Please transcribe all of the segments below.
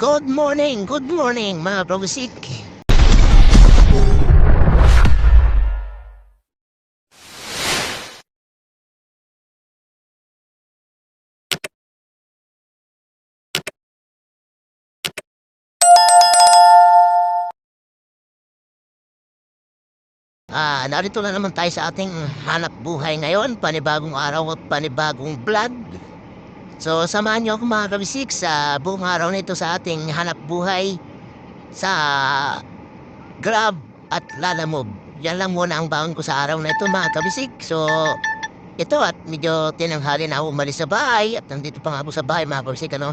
Good morning, good morning mga kabisik. Ah, narito na naman tayo sa ating hanap buhay ngayon, panibagong araw at panibagong vlog. So, samahan niyo ako mga kabisik sa buong araw na ito sa ating hanap buhay sa Grab at Lalamove. Yan lang muna ang baon ko sa araw na ito mga kabisik. So, ito at medyo tinanghali na ako umalis sa bahay at nandito pa nga ako sa bahay mga kabisik ano.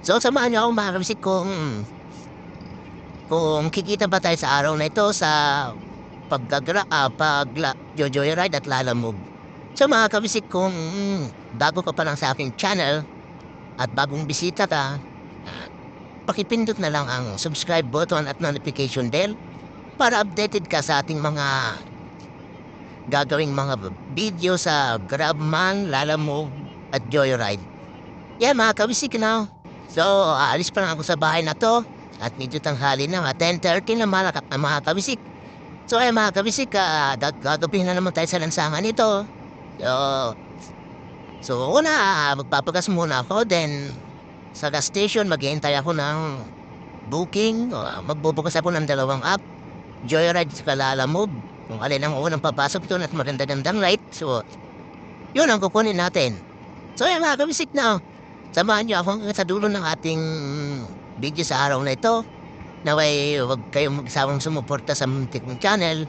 So, samahan niyo ako mga kabisik kung kung kikita ba tayo sa araw na ito sa paggagra, ah, pagla, joyride at lalamove. So mga kabisik, kung mm, bago ka pa lang sa aking channel at bagong bisita ka, pakipindot na lang ang subscribe button at notification bell para updated ka sa ating mga gagawing mga video sa Grabman, Lalamove at Joyride. Yeah mga kabisik na. So, aalis pa lang ako sa bahay na to at medyo tanghali na, mga 10.30 na mga, mga kabisik. So ay mga kabisik, uh, gagawin na naman tayo sa lansangan nito. So, so una, magpapagas muna ako. Then, sa gas station, maghihintay ako ng booking. Uh, magbubukas ako ng dalawang app. Joyride sa Kalala Move. Kung alin ang unang papasok doon at maganda-gandang light. So, yun ang kukunin natin. So ay mga kabisik na. Samahan niyo ako sa dulo ng ating video sa araw na ito. Naway, huwag kayong magsawang sumuporta sa muntik channel.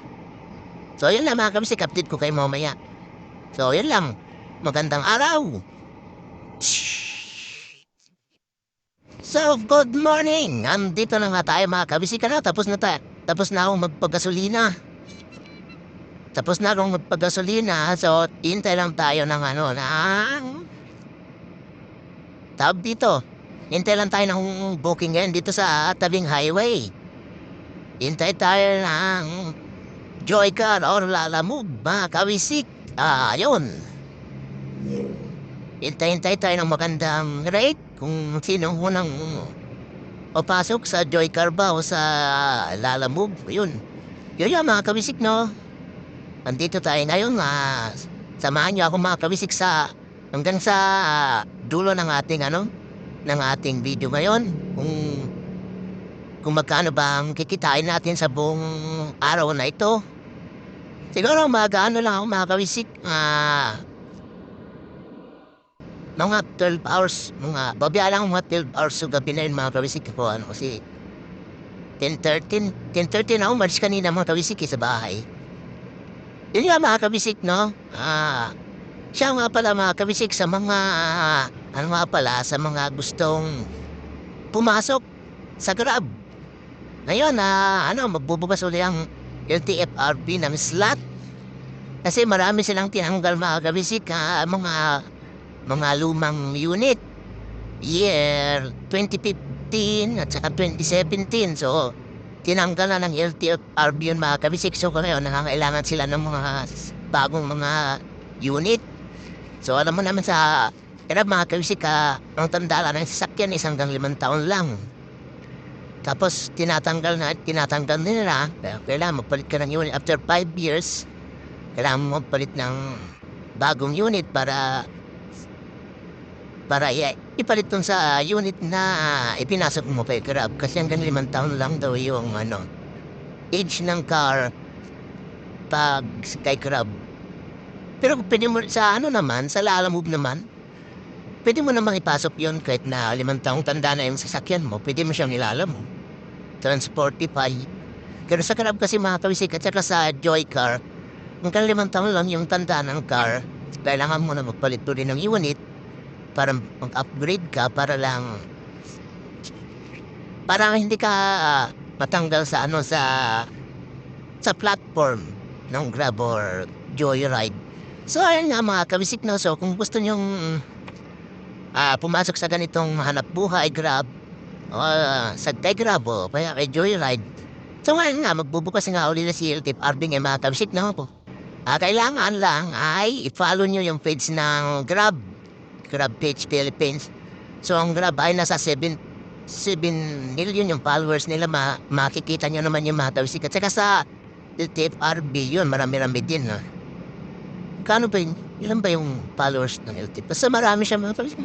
So, yun lang mga kabisik. Update ko kayo mamaya. So, yun lang. Magandang araw. So, good morning. Andito na nga tayo mga kabisik. Ano? Tapos na tayo. Tapos na akong magpagasolina. Tapos na akong magpagasolina. So, hintay lang tayo ng ano, ng... Tawag dito. Hintay lang tayo ng booking ngayon dito sa tabing highway. Hintay tayo ng Joycar or Lalamove, mga kawisik. Ah, yun. Hintay-hintay tayo ng magandang rate kung sino unang papasok sa Joycar ba o sa Lalamove. Yun. Yun yan, mga kawisik, no? Andito tayo ngayon, ah, samahan niyo ako mga kawisik sa hanggang sa ah, dulo ng ating ano, ng ating video ngayon kung kung magkano ba ang kikitain natin sa buong araw na ito. Siguro mag-ano lang ako mga kawisik, ah, mga 12 hours, mga, babaya lang mga 12 hours sa gabi na yun mga kawisik ko, ano, kasi 10.13, 10.13 ako, malis kanina mga kawisik sa bahay. Yun nga mga kabisik, no? Ah, siya nga pala mga kabisik sa mga, ano nga pala, sa mga gustong pumasok sa Grab. Ngayon, na ano, magbubukas uli ang LTFRB ng slot. Kasi marami silang tinanggal mga kabisik, ah, mga, mga lumang unit. Year 2015 at saka 2017. So, tinanggal na ng LTFRB yun mga kabisik. So, ngayon, nangangailangan sila ng mga bagong mga unit. So, alam mo naman sa kaya mga kabisik, ah, ang tanda lang ng sasakyan is hanggang limang taon lang. Tapos, tinatanggal na, tinatanggal nila. Kaya kailangan magpalit ka ng unit after 5 years. Kailangan magpalit ng bagong unit para para ipalit dun sa unit na ipinasok mo kay Grab. Kasi hanggang limang taon lang daw yung ano, age ng car pag kay Grab. Pero pwede mo sa ano naman, sa Lalamove naman, pwede mo namang ipasok yon kahit na limang taong tanda na yung sasakyan mo, pwede mo siyang ilalamove. Transportify. Pero sa Grab kasi mga kawisik at saka sa Joycar, hanggang limang taon lang yung tanda ng car, kailangan mo na magpalit rin ng unit para mag-upgrade ka para lang para hindi ka ah, matanggal sa ano sa sa platform ng Grab or Joyride. So ayun nga mga kabisik na so kung gusto nyong ah, pumasok sa ganitong hanap buhay Grab o ah, sa kay Grab o kay Joyride. So ngayon nga magbubukas nga uli na si LTIP Arbing eh mga kabisik na po. Ah, kailangan lang ay i-follow nyo yung page ng Grab Grab Page Philippines. So ang Grab ay nasa 7 7 million yung followers nila, ma makikita nyo naman yung mga kawisik. At saka sa LTFRB yun, marami-rami din. No? Kano ba yun? Ilan ba yung followers ng LTF? Basta marami siya mga kawisik.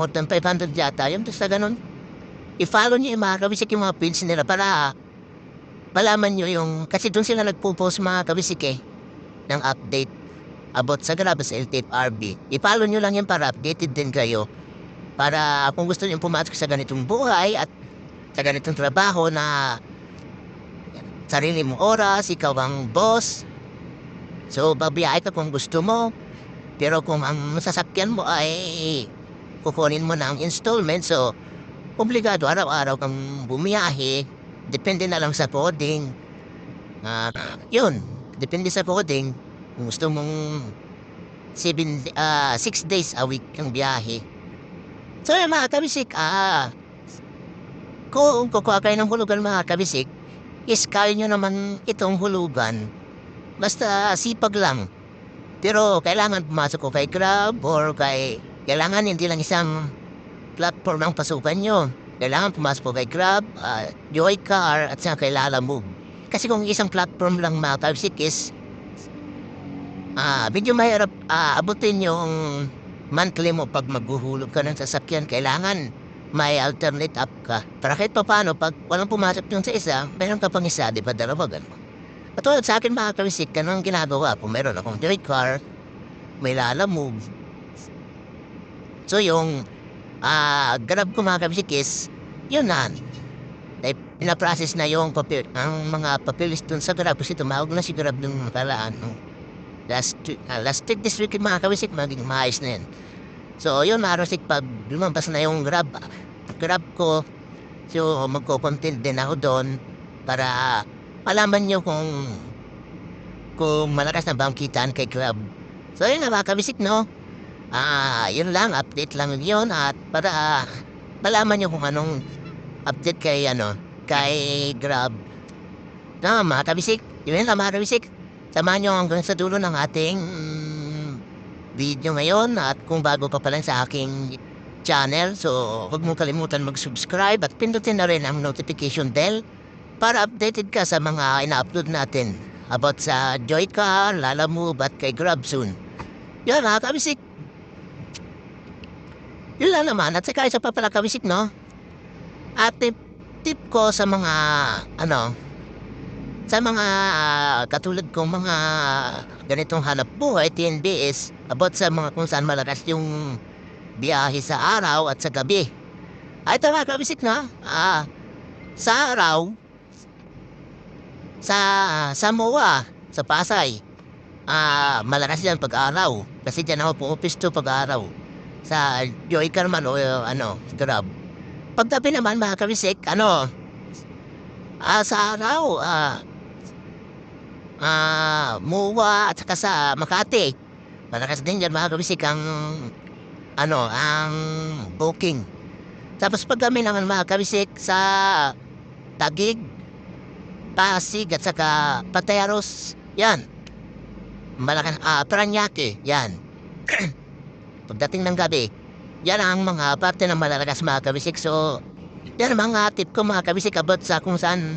More than 500 yata yun. Basta ganun. I-follow nyo yung mga kawisik yung mga page nila para malaman nyo yung... Kasi doon sila nagpo-post mga kawisik eh ng update about sa Grab sa LTFRB. I-follow nyo lang yan para updated din kayo. Para kung gusto nyo pumasok sa ganitong buhay at sa ganitong trabaho na sarili mong oras, ikaw ang boss. So, babiyay ka kung gusto mo. Pero kung ang sasakyan mo ay kukunin mo ng installment, so, obligado araw-araw kang bumiyahe. Depende na lang sa coding. Ah, yun, depende sa coding. Kung gusto mong 7 ah 6 days a week ang biyahe. So yun mga kabisik, ah, kung kukuha kayo ng hulugan mga kabisik, is kaya nyo naman itong hulugan. Basta sipag lang. Pero kailangan pumasok ko kay Grab or kay... Kailangan hindi lang isang platform ang pasukan nyo. Kailangan pumasok ko kay Grab, uh, Joycar at saka kay Lala Move. Kasi kung isang platform lang mga kabisik is Ah, medyo mahirap ah, abutin yung monthly mo pag maghuhulog ka ng sasakyan. Kailangan may alternate app ka. Para kahit pa paano, pag walang pumasok yung sa isa, meron ka pang isa, di ba? Dalawa, gano'n. Katulad sa akin mga kawisik, ganun ang ginagawa. Kung meron akong joy car, may lala move. So yung ah grab ko mga kawisik is, yun na. Like, pinaprocess na yung papel, ang mga papeles dun sa grab. Kasi tumawag na si grab nung kalaan. Nung last, ah, last week, this week, mga kawisik, maging maayos na yan. So, yun, kawisik, pag lumabas na yung grab, grab ko, so, magko-content din ako doon para malaman nyo kung kung malakas na ba ang kitaan kay grab. So, yun na, mga kawisik, no? Ah, yun lang, update lang yun at para ah, malaman nyo kung anong update kay, ano, kay grab. No, mga kabisik, yun lang, mga kabisik. Samahan nyo hanggang sa dulo ng ating mm, video ngayon at kung bago pa lang sa aking channel, so huwag mo kalimutan mag-subscribe at pindutin na rin ang notification bell para updated ka sa mga ina-upload natin about sa Joycar, Lalamove at kay Grabsoon. Yan ha, kabisik. Yun lang naman. At saka isa pa pala kabisik, no? At tip, tip ko sa mga, ano, sa mga ah, katulad kong mga ganitong hanap buhay, TNB is about sa mga kung saan malakas yung biyahe sa araw at sa gabi. Ay, tama, kabisik na. Ah, sa araw, sa sa MOA, sa Pasay, ah, malakas yan pag-araw. Kasi dyan ako pumupis to pag-araw. Sa Joy Carman o uh, ano, Grab. Paggabi naman, mga kabisik, ano, ah, sa araw, ah, ah, MOA at saka sa Makati. Malakas din dyan, mga kabisik, ang, ano, ang booking. Tapos pag kami naman, mga kabisik, sa Tagig, Pasig at saka Pateros, yan. Malakas, ah, Paranaque, yan. Pagdating ng gabi, yan ang mga parte ng malalakas mga. So, yan mga tip ko mga kabisik about sa kung saan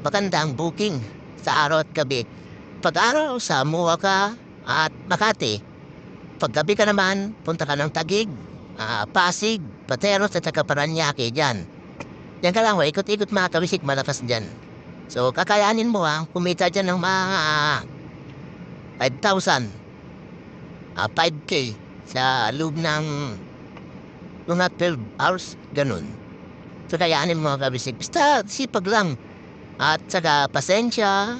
maganda ang booking sa araw at gabi. Pag araw sa Mua ka at Makati. Pag gabi ka naman, punta ka ng Tagig, ah, Pasig, Pateros at saka Paranaque, yan. Yan ka lang, ikot-ikot mga kabisik, malakas dyan. So, kakayanin mo ha, kumita dyan ng mga ah, 5,000, ah, 5K sa loob ng mga 12 hours, ganun. So, kayaanin mo mga kabisik. Basta sipag lang. At saka pasensya,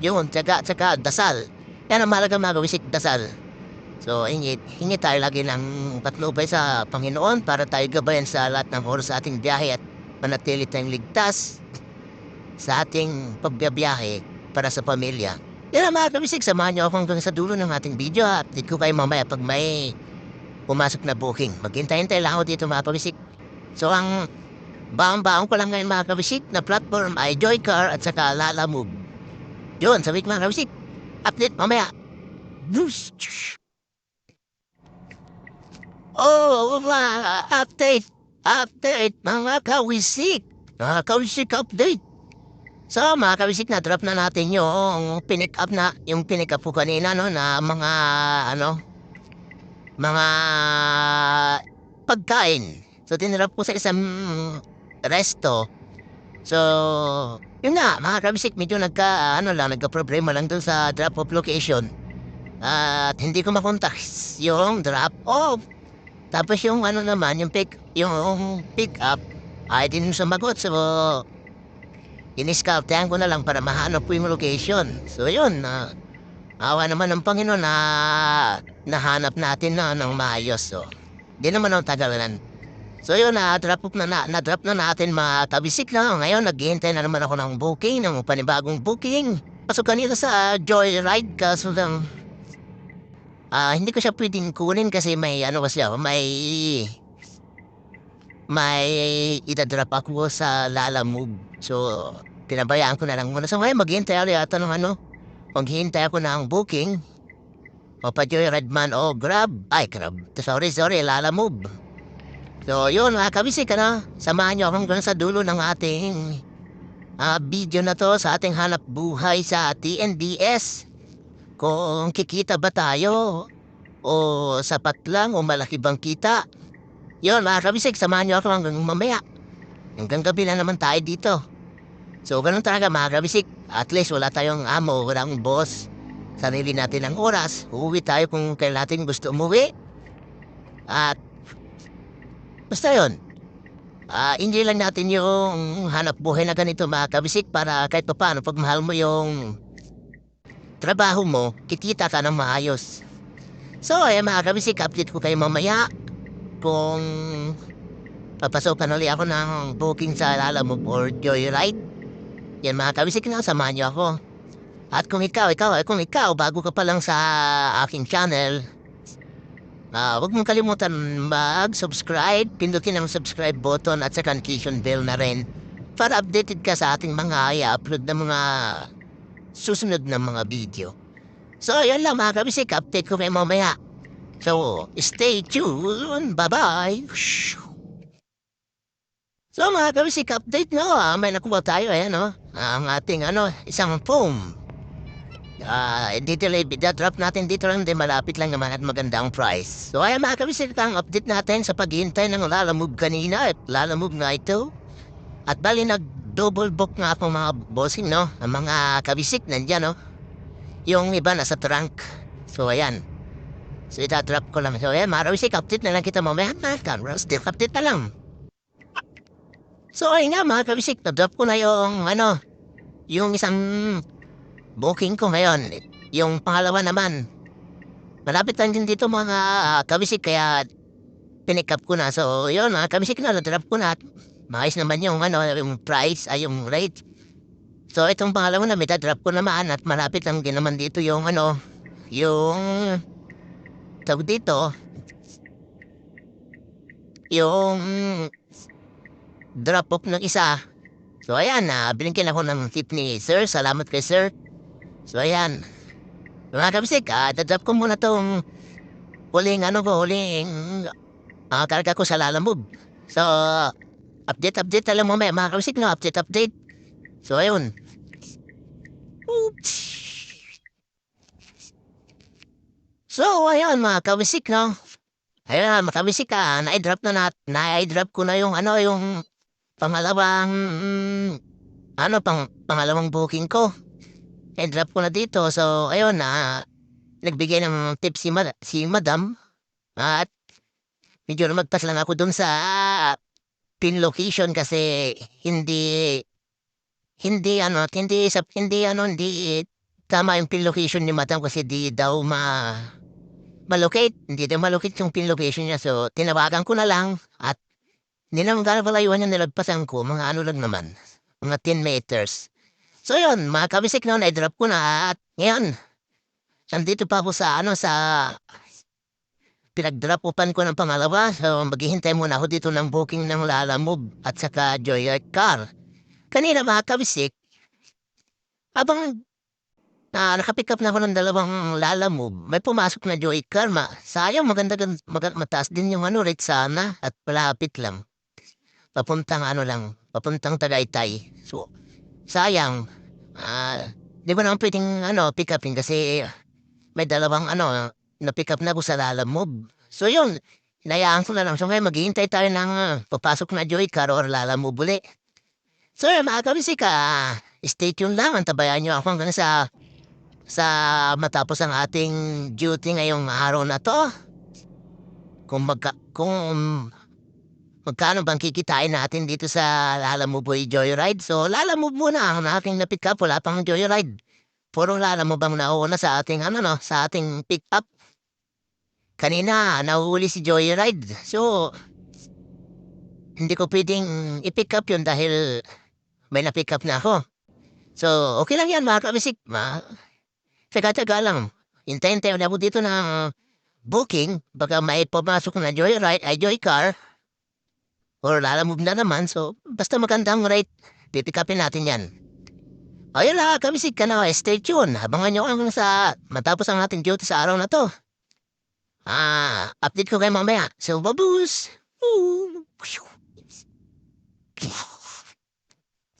yun, saka, saka dasal. Yan ang mahalaga mga kabisik, dasal. So, hingi, hingi tayo lagi ng patnubay sa Panginoon para tayo gabayan sa lahat ng oras sa ating biyahe at manatili tayong ligtas sa ating pagbiyahe para sa pamilya. Yan ang mga kabisik, samahan niyo ako hanggang sa dulo ng ating video at update ko kayo mamaya pag may pumasok na booking. Maghintay-hintay lang ako dito mga kabisik. So ang baang-baang ko lang ngayon mga kabisik na platform ay Joycar at saka Lala Move. Yun, sabi ko mga kabisik, update mamaya. Oh, mga update update mga kawisik. Mga kawisik update. So mga kawisik na drop na natin yung pinick up na yung pinick up ko kanina no na mga ano mga pagkain. So tinrap ko sa isang resto. So yun nga mga kawisik medyo nagka ano lang nagka problema lang dun sa drop off location. At hindi ko makontak yung drop off. Tapos yung ano naman, yung pick, yung pick up, ay din sumagot. So, iniscoutahan ko na lang para mahanap ko yung location. So, yun, na awa naman ng Panginoon na nahanap natin na ng maayos. So, di naman ang tagalan. So, yun, na-drop up na, na, na-drop na natin mga kabisik na. Ngayon, naghihintay na naman ako ng booking, ng panibagong booking. Kaso kanina sa Joyride, kaso lang, Ah, hindi ko siya pwedeng kunin kasi may ano kasi ako, may may itadrop ako sa Lalamove. So, pinabayaan ko na lang muna. So, ngayon maghihintay ako yata ng ano, maghihintay ako ng booking. O pa Joyride man o Grab. Ay, Grab. Sorry, sorry, Lalamove. So, yun mga kabisik, ano, samahan akong hanggang sa dulo ng ating ah, video na to sa ating hanap buhay sa TNDS kung kikita ba tayo o sapat lang o malaki bang kita. Yun mga kabisig, samahan niyo ako hanggang mamaya. Hanggang gabi na naman tayo dito. So ganun talaga mga kabisig. At least wala tayong amo, walang boss. Sarili natin ang oras. Uuwi tayo kung kailan natin gusto umuwi. At basta yun. Ah, hindi lang natin yung hanap buhay na ganito mga kabisik para kahit pa paano pag mahal mo yung trabaho mo, kitita ka ng maayos. So, ay mga kabisik, update ko kayo mamaya kung papasokan ulit ako ng booking sa Lalamove or Joyride. Yan mga kabisik na, samahan niyo ako. At kung ikaw, ikaw, eh, kung ikaw, bago ka pa lang sa aking channel, ah huwag mong kalimutan mag-subscribe, pindutin ang subscribe button at sa notification bell na rin para updated ka sa ating mga i-upload na mga susunod na mga video. So, yan lang mga kabisik. Update ko kayo mamaya. So, stay tuned. Bye-bye. So, mga kabisik, update no. Ah, may nakuha tayo, ayan, no. Ang ating, ano, isang foam. Ah, dito lang, drop natin dito lang din malapit lang naman at magandang price. So, ayan mga kabisik, ang update natin sa paghihintay ng Lalamove kanina at Lalamove na ito. At bali, nag double book nga ako mga bossing, no? Ang mga kabisik nandyan, no? Yung iba nasa trunk. So, ayan. So, itatrap ko lang. So, ayan, mga kabisik, update na lang kita mamaya. Mga cameras, still update na lang. So, ayun nga, mga kabisik, na-drop ko na yung, ano, yung isang booking ko ngayon. Yung pangalawa naman. Malapit lang din dito mga uh, kabisik, kaya pinick ko na. So, yun, mga kabisik na, na-drop ko na. Maayos naman yung ano, yung price ay yung rate. So itong pangalawa na drop ko naman at malapit lang din naman dito yung ano, yung tawag dito, yung drop off ng isa. So ayan na, uh, binigyan ako ng tip ni sir. Salamat kay sir. So ayan. Mga kabisik, ah, drop ko muna tong huling ano ko, huling uh, karga ko sa lalamove. So, Update, update na lang mamaya mga kabisik, no? Update, update. So, ayun. Oops. So, ayun mga kabisik, no? Ayun, mga kabisik, ah, na-drop na nat, na-drop ko na yung, ano, yung pangalawang, mm, ano, pang, pangalawang booking ko. I-drop ko na dito. So, ayun, na, ah, nagbigay ng tip si, mad si madam. At, medyo magpas lang ako dun sa pin location kasi hindi hindi ano, hindi sa hindi ano, hindi tama yung pin location ni Madam kasi di daw ma malocate, hindi daw malocate yung pin location niya. So, tinawagan ko na lang at hindi naman gano'n palayuan yung nilagpasan ko, mga ano lang naman, mga 10 meters. So, yun, mga kabisik noon, i-drop ko na at ngayon, nandito pa ako sa ano, sa pinag-drop-upan ko ng pangalawa. So, maghihintay muna ako dito ng booking ng Lalamove at saka Joyride Car. Kanina mga kabisik, habang na nakapick up na ako ng dalawang Lalamove, may pumasok na Joy Car. Ma, sayang maganda, maganda, mataas din yung ano rate sana at palapit lang. papuntang ano lang, papuntang Tagaytay. So, sayang, ah, di ba naman pwedeng ano, pick upin kasi may dalawang ano, na-pick up na ko sa Lalamove. So yun, hinayaan ko na lang. So ngayon, maghihintay tayo ng ah, papasok na Joycar or Lalamove uli. So yun, mga kabisik, ah, stay tuned lang. Antabayan nyo ako hanggang sa sa matapos ang ating duty ngayong araw na to. Kung magka, kung magkano bang kikitain natin dito sa Lalamove Boy Joyride. So Lalamove muna ang aking na-pick up. Wala pang Joyride. Puro Lalamove ang nauna sa ating ano no, sa ating pick up. Kanina, nahuli si Joyride. So, hindi ko pwedeng i-pick up yun dahil may na-pick up na ako. So, okay lang yan mga kabisik. Ma Tsaga-tsaga lang. Hintayin-tayo na po dito ng booking. Baka may pumasok na Joyride, ay Joycar. Or lalamove na naman. So, basta magandang rate, pipikapin natin yan. Ayun lang, kabisik ka na. Stay tuned. Abangan nyo ang sa matapos ang ating duty sa araw na to. Ah, update ko kayo mamaya. So, babus!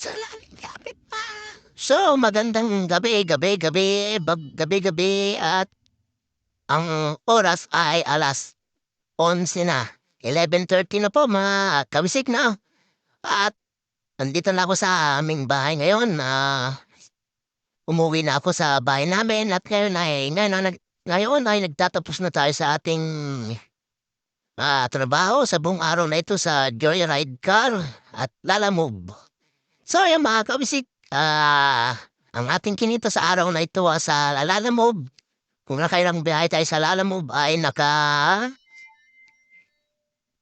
Salamat gabi pa. So, magandang gabi, gabi, gabi, gabi, gabi, at ang oras ay alas 11 na. 11.30 na po, mga kabisik na. At nandito na ako sa aming bahay ngayon. Ah, umuwi na ako sa bahay namin at ngayon ay, ngayon, ay ngayon ay nagtatapos na tayo sa ating ah, trabaho sa buong araw na ito sa Joyride Car at Lalamove. So, yung mga kabisik, ah, ang ating kinita sa araw na ito ah, sa Lalamove, kung nakailang biyahe tayo sa Lalamove ay naka...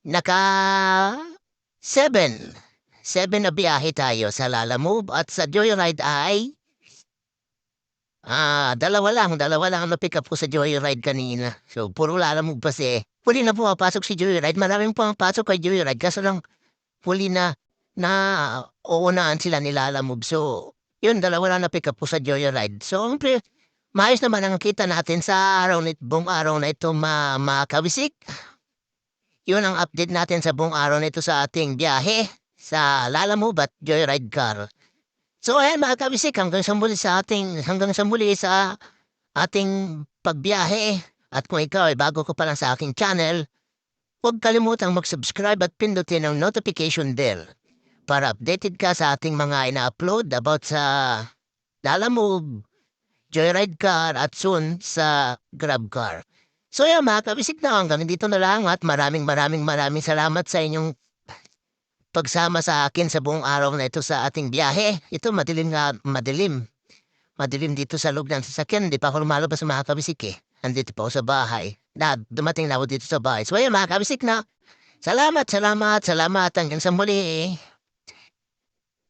Naka... Seven. Seven na biyahe tayo sa Lalamove at sa Joyride ay... Ah, dalawa lang, dalawa lang ang na-pick up ko sa Joyride kanina. So, puro Lalamove pa si Huli na pumapasok si Joyride. Maraming pumapasok kay Joyride. Kaso lang, huli na na uunahan sila ni Lalamove. So, yun, dalawa lang na-pick up ko sa Joyride. So, siyempre, maayos naman ang kita natin sa araw nito, buong araw na ito, ma makabisik. Yun ang update natin sa buong araw nito sa ating biyahe sa Lalamove at Joyride Car. So, ayan mga kabisik, hanggang sa muli sa ating, hanggang sa muli sa ating pagbiyahe. At kung ikaw ay bago ko pa lang sa aking channel, huwag kalimutang mag-subscribe at pindutin ang notification bell para updated ka sa ating mga ina-upload about sa Lalamove, Joyride Car at soon sa Grab Car. So yan mga kabisik na hanggang dito na lang at maraming maraming maraming salamat sa inyong pagsama sa akin sa buong araw na ito sa ating biyahe. Ito madilim nga, madilim. Madilim dito sa loob ng sasakyan. Hindi pa ako lumalabas mga kabisik eh. Andito pa ako sa bahay. Na, dumating na ako dito sa bahay. So yan mga kabisik na. Salamat, salamat, salamat. Hanggang sa muli.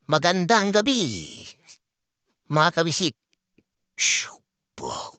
Magandang gabi. Mga kabisik. Shoo,